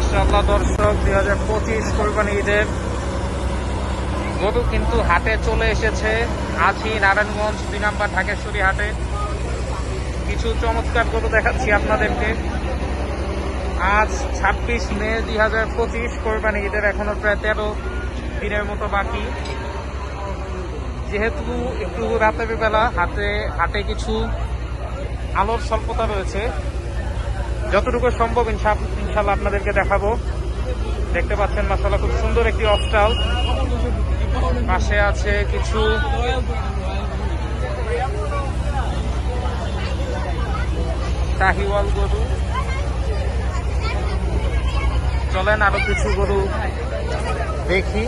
মাসাল্লাহ দর্শক, দুই হাজার পঁচিশ কোরবানি ঈদের। গরু কিন্তু হাটে চলে এসেছে আছি নারায়ণগঞ্জ, দুই নাম্বার ঢাকেশ্বরী হাটে। কিছু চমৎকার গরু দেখাচ্ছি আপনাদেরকে। আজ ছাব্বিশ মে দুই হাজার পঁচিশ কোরবানি ঈদের, এখনও প্রায় তেরো দিনের মতো বাকি। যেহেতু একটু রাতের বেলা হাতে, হাটে কিছু আলোর স্বল্পতা রয়েছে, যতটুকু সম্ভব ইনশাল্লাহ আপনাদেরকে দেখাবো। দেখতে পাচ্ছেন মাসাল্লাহ খুব সুন্দর একটি অস্টাল পাশে আছে কিছু গরু। চলেন আরও কিছু গরু দেখি।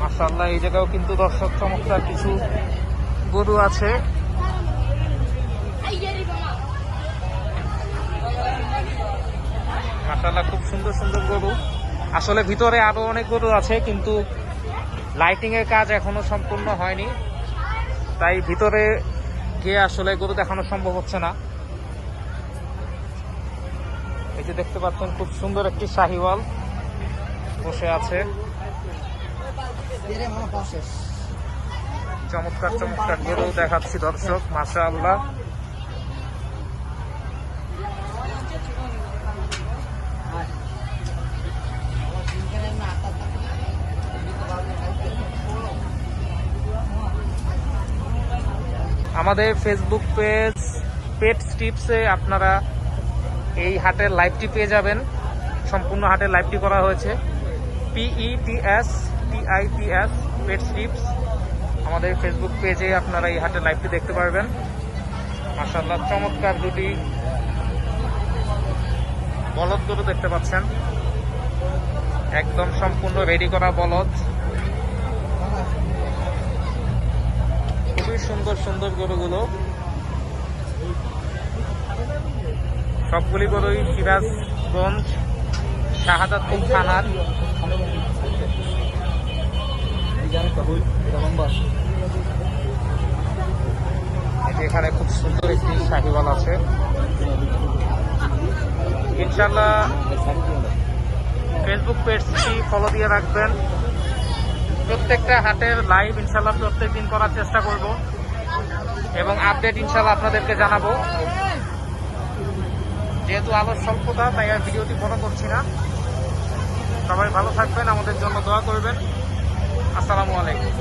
মাসাল্লাহ এই জায়গাও কিন্তু দর্শক চমৎকার কিছু গরু আছে। মাসাল্লাহ খুব সুন্দর সুন্দর গরু। আসলে ভিতরে আরও অনেক গরু আছে, কিন্তু লাইটিং এর কাজ এখনও সম্পূর্ণ হয়নি। তাই ভিতরে গিয়ে আসলে গরু দেখানো সম্ভব হচ্ছে না। এই যে দেখতে পাচ্ছেন, খুব সুন্দর একটি শাহিওয়াল বসে আছে। চমৎকার চমৎকার গরু দেখাচ্ছি দর্শক মাসা আল্লাহ আমাদের ফেসবুক পেজ পেট স্টিপসে আপনারা এই হাটের লাইভটি পেয়ে যাবেন। সম্পূর্ণ হাটের লাইভটি করা হয়েছে। পিইটিএস টিআইটিএস পেট স্টিপস আমাদের ফেসবুক পেজে আপনারা এই হাটের লাইভটি দেখতে পারবেন। মাসাল্লাহ চমৎকার দুটি বলদ গরু দেখতে পাচ্ছেন। একদম সম্পূর্ণ রেডি করা বলদ। খুবই সুন্দর সুন্দর গরুগুলো। সবগুলি গরুই সিরাজগঞ্জ, শাহাদাতপুর থানার। এখানে খুব সুন্দর একটি শাহিওয়াল আছে। ইনশাল্লাহ ফেসবুক পেজটি ফলো দিয়ে রাখবেন। প্রত্যেকটা হাটের লাইভ ইনশাল্লাহ প্রত্যেক দিন করার চেষ্টা করব এবং আপডেট ইনশাল্লাহ আপনাদেরকে জানাব। যেহেতু আলোর স্বল্পতা, তাই আর ভিডিওটি বড় করছি না। সবাই ভালো থাকবেন, আমাদের জন্য দোয়া করবেন। আসসালামু আলাইকুম।